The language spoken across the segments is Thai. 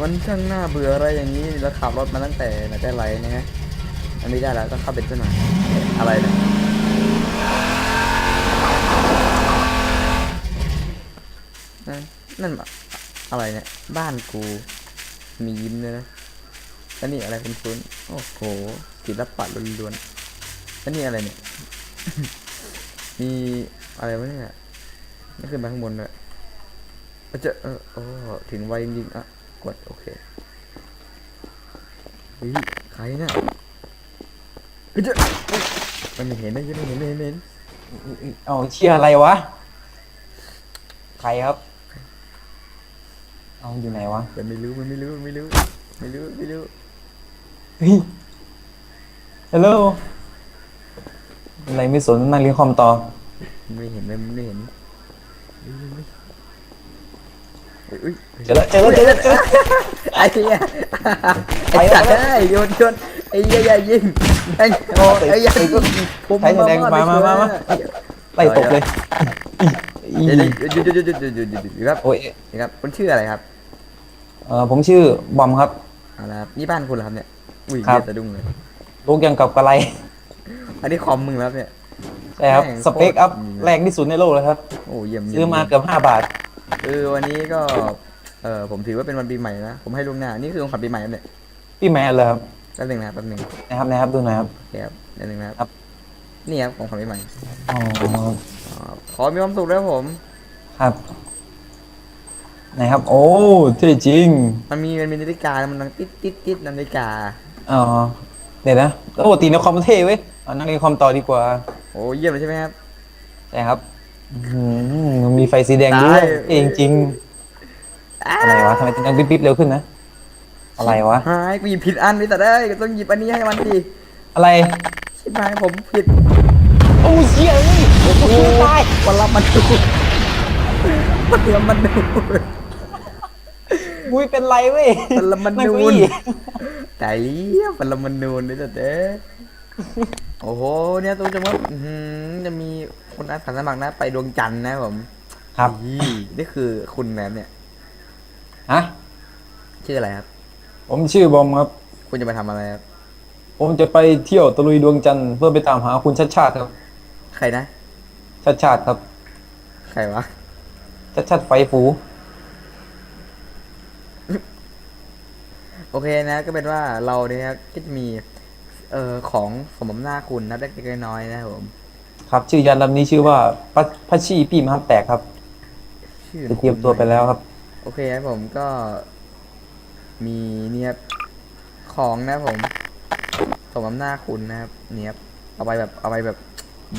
มันช่างน่าเบื่ออะไรอย่างนี้เราขับรถมาตั้งแต่ไหนแต่ไรนะฮะอันนี้ได้แล้วต้องข้าเป็นซะหน่อยเอ๊ะไรเนี่ยนั่นอะไรเนี่ย บ้านกู มียิ้มเลยนะแล้วนี่อะไรคุณคุณโอ้โหศิลปะล้วนๆแล้วนี่อะไรเนี่ย มีอะไรวะเนี่ยไม่ขึ้นไปข้างบนเลยอ้ยเจะเออโอ้ถึงไวจริงอะ กดโอเคเฮ้ยใครเนี่ยเฮ้ยเจะมันไม่เห็นนะยังไม่เห็นไม่เห็นไม่เห็นเอาเชียร์อะไรวะ ใครครับ เอาอยู่ไหนวะมันไม่รู้มันไม่รู้มันไม่รู้ไม่รู้ไม่รู้เฮ้ยฮัลโหลอะไรไม่สนนั่งเรียนคอมต่อมันไม่เห็นมันไม่เห็น เจอแล้วเจอแล้วเจอแล้วเจ้วไอ้เหี้ยไอ้สัตว์ไอ้ยโยนโยนไอ้เหี้ยอยยิงไอ้โอ้ไอ้เหี้ยผมใช้แดงมามามามาไล่ตกเลยหยุดหยุดหยุดหยุดหยุดหยุดหยุดครับโอ้ยครับคุณชื่ออะไรครับเออผมชื่อบอมครับเอาละครับนี่บ้านคุณเหรอครับเนี่ยอุ้ยเดือดสดุ้งเลยลูกยังกับกระไรอันนี้คอมมึงแล้วเนี่ยใช่ครับสเปคอัพแรงที่สุดในโลกเลยครับโอ้เยี่ยมซื้อมาเกือบห้บาท เออวันนี้ก็ เออผมถือว่าเป็นวันปีใหม่นะ ผมให้ล่วงหน้า นี่คือของขวัญปีใหม่ครับเนี่ยพี่แม่เลยครับแป๊บหนึงนะครับแป๊บหนึงนะครับนะครับดูหน่อยครับ โอเคครับแป๊บหนึงนะครับครับ นี่ครับของขวัญปีใหม่อ๋ออ๋อขอมีความสุขนะครับผม ครับไหนครับ โอ้เท่จริงมันมีมันมีนาฬิกา มันดังติดติดติดนาฬิกา อ๋อเดี๋ยวนะแล้วปกติในคอมมันเท่เว้ยเอานั่งในคอมต่อดีกว่า โอ้เยี่ยมเลยใช่ไหมครับ ใช่ครับ อื้อหือมีไฟสีแดงด้วยได้เองจริง อะไรวะทำไมถึงดังปิ๊บๆเร็วขึ้นนะ อะไรวะ หายกูหยิบผิดอันไปแต่ได้ยก็ต้องหยิบอันนี้ให้มันดิอะไร ชิบหายผมผิด โอ้เชี่ยเอ้ยโอ้โหตายวันละมันดูวันละมันดูมุ้ยเป็นไรเว้ยมันละมันงนูเก้านอี้แต่เลี้ยวันละมันนูนนี่แต่เด้ โอ้โห เนี่ยตัวจะว่าอื้อหือจะมีคนอาสาสมัครนะ ไปดวงจันทร์นะผมครับนี่นี่คือคุณแนมเนี่ยฮะชื่ออะไรครับ ผมชื่อบอมครับ คุณจะไปทำอะไรครับ ผมจะไปเที่ยวตะลุยดวงจันทร์เพื่อไปตามหาคุณชัดชาติครับ ใครนะชัดชาติครับ ใครวะชัดชาติไฟฟู โอเคนะ ก็เป็นว่าเราเนี่ยครับก็จะมี เอ่อของสมน้ำหน้าคุณนะเล็กๆน้อยๆนะครับผม ครับชื่อยานลำนี้ชื่อว่าพัพัชชีพี่มหันแตกครับชื่อจะเตรียมตัวไปแล้วครับ โอเคครับผมก็ มีเนี่ยครับของนะครับผมสมน้ำหน้าคุณนะครับ เนี่ยครับเอาไปแบบเอาไปแบบ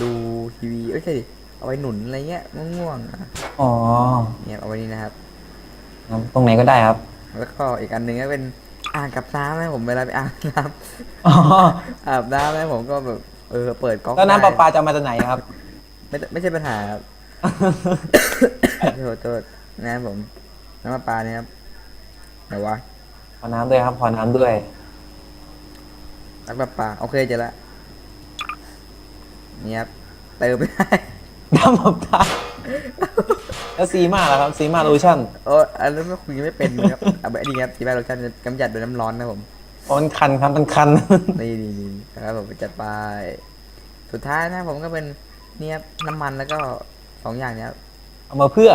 ดูทีวีเอ้ยใช่ดิเอาไปหนุนอะไรเงี้ยง่วงๆอะอ๋อเนี่ยเอาไว้นี่นะครับครับตรงไหนก็ได้ครับ แล้วก็อีกอันหนึ่งก็เป็น อ่างกับน้ำนะผมเวลาไปอาบน้อ๋อำอาบน้ำนะผมก็แบบเออเปิดก๊อกแล้วน้ำประได้ปาจะเอามาจากไหนครับ ไม่ไม่ใช่ปัญหาครับ โทษโทษนะครับผมน้ำประปาเนี่ยครับไหนวะขอน้ำด้วยครับ ขอน้ำด้วย น้ำประปาโอเคเจอละเนี่ยครับเติมไม่ได้ น้ำประปา แล้วซีมาล่ะครับซีมาโลชั่นโอ้อันนั้นก็คุยไม่เป็นครับเอาไปอันนี้ครับที่บ้านเราจะกำจัดด้วยน้ำร้อนนะผมเพราะมันคันครับมันคัน นี่นี่นี่นะครับผมจัดไปสุดท้ายนะผมก็เป็นเนี่ยครับน้ำมันแล้วก็สองอย่างเนี้ยครับเอามาเพื่อ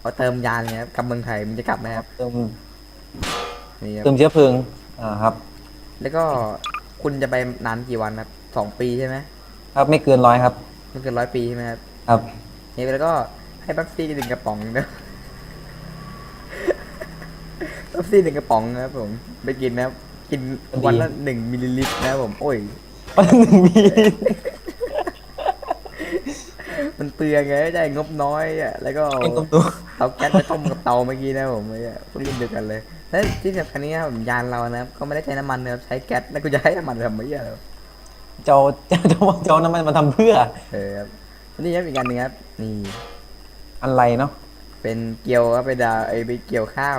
เอาเติมยานเนี่ยครับกลับเมืองไทยมันจะกลับไหมครับเติมนี่ครับ เติมเชื้อเพลิงอ่าครับ แล้วก็คุณจะไปนานกี่วันครับสองปีใช่ไหมครับไม่เกินร้อยครับ ไม่เกินร้อยปีใช่ไหมครับ ครับ นี่แล้วก็ให้แป๊บซี่หนึ่งกระป๋องนะแป๊บซี่หนึ่งกระป๋องนะครับผม ไปกินนะครับ กินวันละหนึ่งมิลลิลิตรนะครับผม โอ้ยวันละหนึ่งมีมันเปลืองไงได้งบน้อยอะแล้วก็เองก็ตัวเตาแก๊สไปต้มกับเตาเมื่อกี้นะผมไอ้เนี่ยพูดเดียวกันเลยแล้วที่สำคัญนี้ครับผมยานเรานะครับก็ไม่ได้ใช้น้ำมันนะครับใช้แก๊สแล้วกูจะให้น้ำมันไปทำไมอะเจ้าเจ้าเจ้าเจ้าน้ำมันมาทำเพื่อเออครับ นี่ครับอีกอันหนึงครับนี่อะไรเนาะเป็นเกี๊ยวครับไปดาไอไปเกี่ยวข้าว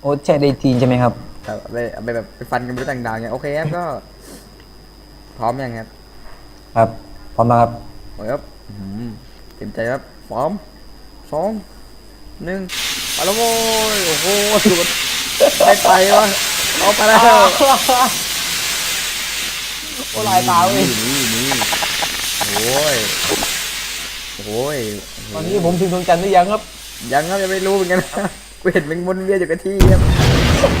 โอ้ใช่ได้จีนใช่ไหมครับแบบเอาไปเอาไปแบบไปฟันกันไปต่างดาวเนี่ยโอเคครับก็ พร้อมยังครับครับพร้อมนะครับโอ้ยครับอื้อหือเต็มใจครับพร้อมสองหนึ่งเอาละโว้ยโอ้โหสุดไม่ไปวะเอาไปแล้ว โอ้ลายตาเว้ย นี่นี่ โอ้ยโอ้ยตอนนี้ผมถึงดวงจันทร์หรือยังครับ ยังครับยังไม่รู้เหมือนกันนะกูเห็นมันวนเวียนอยู่กับที่ครับ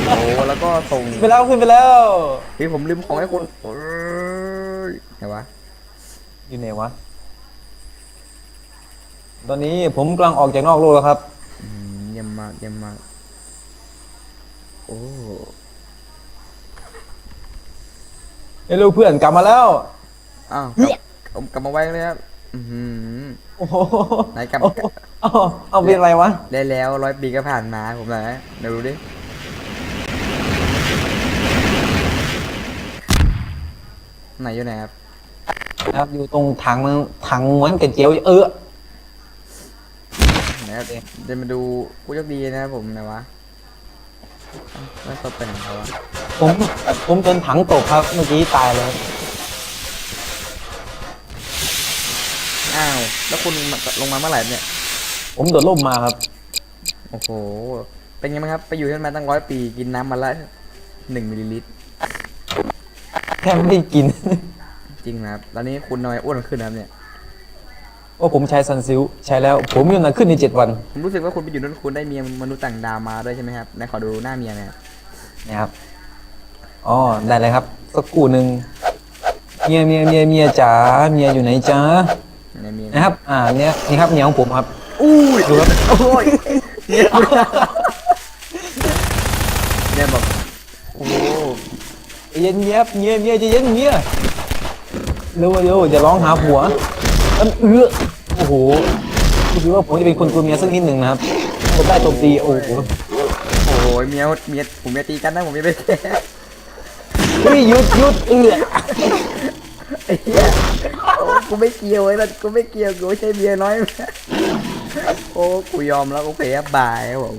โอ้แล้วก็ส่งขึ้นไปแล้วขึ้นไปแล้วพี่ผมลืมของให้คุณโอ้ยไหนวะอยู่ไหนวะตอนนี้ผมกำลังออกจากนอกโลกแล้วครับอืมเยี่ยมมากเยี่ยมมากโอ้เฮ้ยลูกเพื่อนกลับมาแล้วอ้าวกลับ เอากลับมาไว้เลยครับอือหือโอ้โหไหนกลับโอ้โหเอาเอาเป็นอะไรวะได้แล้วร้อยปีก็ผ่านมาผมนะเดี๋ยวดูดิ ไหนอยู่ไหนครับ นะครับอยู่ตรงถังมันถังเหมือนกับเจียวเออไหนครับเดี๋ยวมาดูผู้โชคดีนะครับผมไหนวะเอ้าไม่เขาเป็นของเขาวะผมผมจนถังตกครับเมื่อกี้ตายเลย อ้าว แล้วคุณมาลงมาเมื่อไหร่เนี่ย ผมโดดร่มมาครับ โอ้โห เป็นไงบ้างครับ ไปอยู่ที่นั่นมาตั้งร้อยปี กินน้ำมาละหนึ่งมิลลิลิตร แค่ไม่ได้กิน จริงนะครับ ตอนนี้คุณทำไมอ้วนขึ้นนะครับเนี่ยว่าผมใช้ซันซิลใช้แล้ว ผมมีน้ำหนักขึ้นในเจ็ดวัน ผมรู้สึกว่าคุณไปอยู่นั่นคุณได้เมียมนุษย์ต่างดาวมาด้วยใช่ไหมครับไหนขอดูหน้าเมียหนะครับนะครับ อ๋อ ได้เลยครับสักกูหนึ่งเมียเมียเมียเมียจ๋า เมียอยู่ไหนจ๋าในเมียนะครับ อ่าเนี่ยนี่ครับเมียของผมครับอุ้ยดูครับโอ้ยเนี่ยเนี่ยแบบโอ้โหใจเย็นเมียเมียเมียใจเย็นเมียเร็วเร็วอย่าร้องหาผัวอันเอื้อโอ้โหคิดว่าผมจะเป็นคนกลัวเมียสักนิดหนึ่งนะครับผมได้ตบตีโอ้โหโอ้โหเมียเมียผมเมียตีกันนะผมไม่ไปแค่เฮ้ยหยุดหยุดเอื้อ ไอ้เหี้ยโอ้กูไม่เกี่ยวไอ้นั่นกูไม่เกี่ยวกูไม่ใช่เมียน้อย โอ้กูยอมแล้วกูเคครับบายครับผม